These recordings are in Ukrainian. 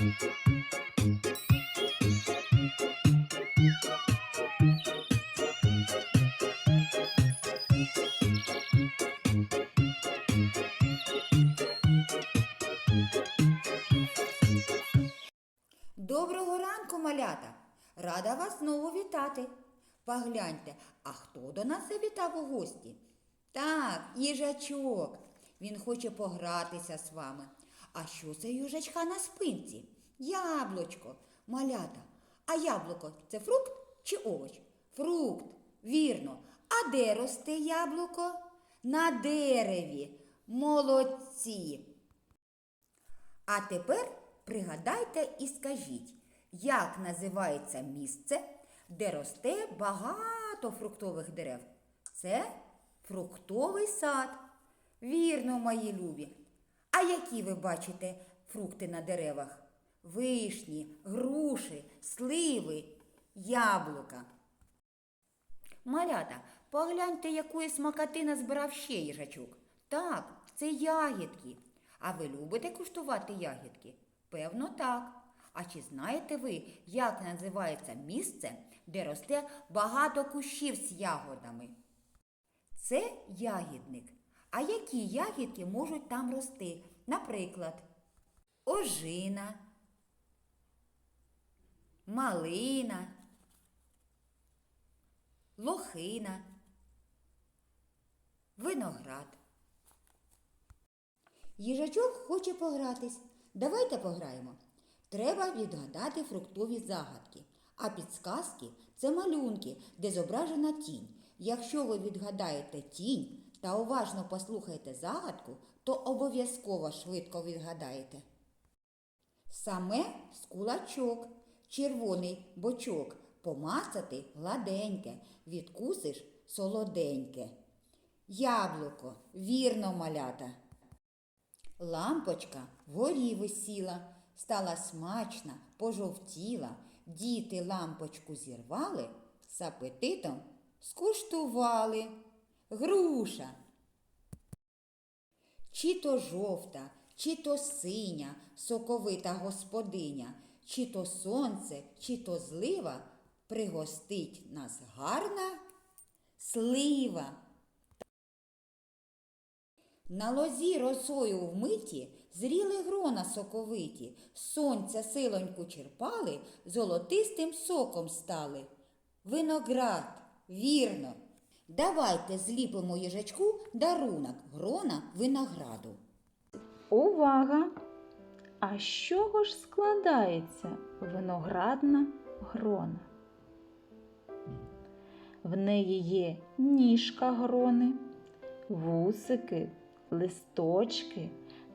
Доброго ранку, малята! Рада вас знову вітати. Погляньте, а хто до нас завітав у гості? Так, їжачок. Він хоче погратися з вами. А що це їжачка на спинці? Яблучко, малята. А яблуко це фрукт чи овоч? Фрукт, вірно. А де росте яблуко? На дереві. Молодці. А тепер пригадайте і скажіть, як називається місце, де росте багато фруктових дерев? Це фруктовий сад. Вірно, мої любі. А які ви бачите фрукти на деревах? Вишні, груші, сливи, яблука. Малята, погляньте, якої смакоти назбирав ще їжачок. Так, це ягідки. А ви любите куштувати ягідки? Певно, так. А чи знаєте ви, як називається місце, де росте багато кущів з ягодами? Це ягідник. А які ягідки можуть там рости? Наприклад, ожина, малина, лохина, виноград. Їжачок хоче погратись. Давайте пограємо. Треба відгадати фруктові загадки. А підсказки це малюнки, де зображена тінь. Якщо ви відгадаєте тінь та уважно послухаєте загадку, то обов'язково швидко відгадаєте. Саме з кулачок, червоний бочок, помацати гладеньке, відкусиш солоденьке. Яблуко, вірно малята. Лампочка вгорі висіла, стала смачна, пожовтіла. Діти лампочку зірвали, з апетитом скуштували. Груша. Чи то жовта, чи то синя, соковита господиня, чи то сонце, чи то злива, пригостить нас гарна слива. На лозі росою вмиті, зріли грона соковиті, сонця силоньку черпали, золотистим соком стали. Виноград, вірно. Давайте зліпимо їжачку дарунок грона винограду. Увага! А з чого ж складається виноградна грона? В неї є ніжка грони, вусики, листочки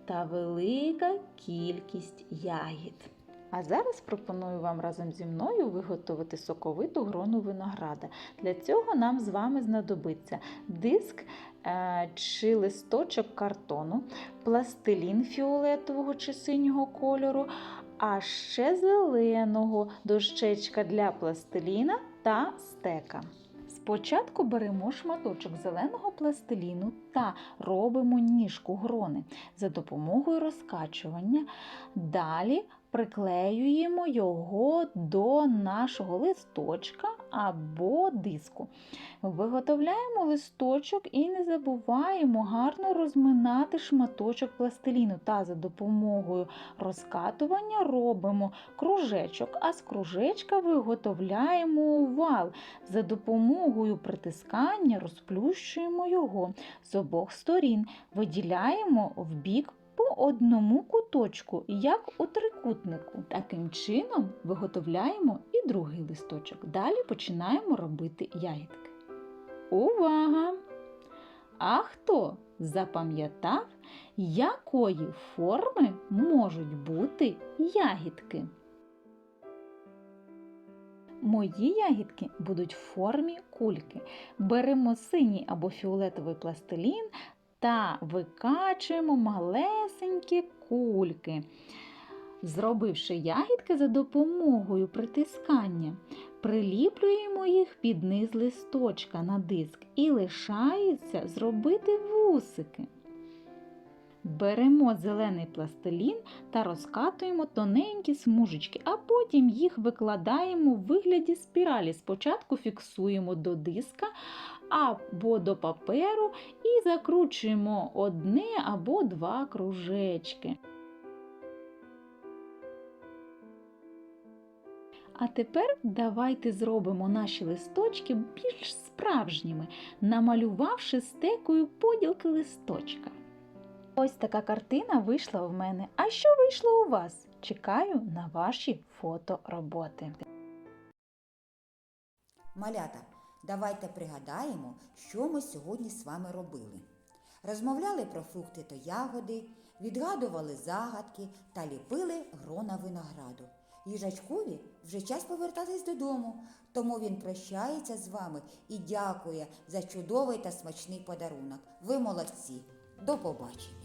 та велика кількість ягід. А зараз пропоную вам разом зі мною виготовити соковиту грону винограда. Для цього нам з вами знадобиться диск чи листочок картону, пластилін фіолетового чи синього кольору, а ще зеленого дощечка для пластиліна та стека. Спочатку беремо шматочок зеленого пластиліну та робимо ніжку грони за допомогою розкачування. Далі приклеюємо його до нашого листочка або диску. Виготовляємо листочок і не забуваємо гарно розминати шматочок пластиліну та за допомогою розкатування робимо кружечок, а з кружечка виготовляємо овал. За допомогою притискання розплющуємо його з обох сторін, виділяємо в бік по одному куточку, як у трикутнику. Таким чином виготовляємо і другий листочок. Далі починаємо робити ягідки. Увага! А хто запам'ятав, якої форми можуть бути ягідки? Мої ягідки будуть в формі кульки. Беремо синій або фіолетовий пластилін та викачуємо малесенькі кульки. Зробивши ягідки за допомогою притискання, приліплюємо їх під низ листочка на диск і лишається зробити вусики. Беремо зелений пластилін та розкатуємо тоненькі смужечки, а потім їх викладаємо в вигляді спіралі. Спочатку фіксуємо до диска або до паперу і закручуємо одне або два кружечки. А тепер давайте зробимо наші листочки більш справжніми, намалювавши стекою поділки листочка. Ось така картина вийшла в мене. А що вийшло у вас? Чекаю на ваші фотороботи. Малята, давайте пригадаємо, що ми сьогодні з вами робили. Розмовляли про фрукти та ягоди, відгадували загадки та ліпили грона винограду. Їжачкові вже час повертатись додому, тому він прощається з вами і дякує за чудовий та смачний подарунок. Ви молодці. До побачення!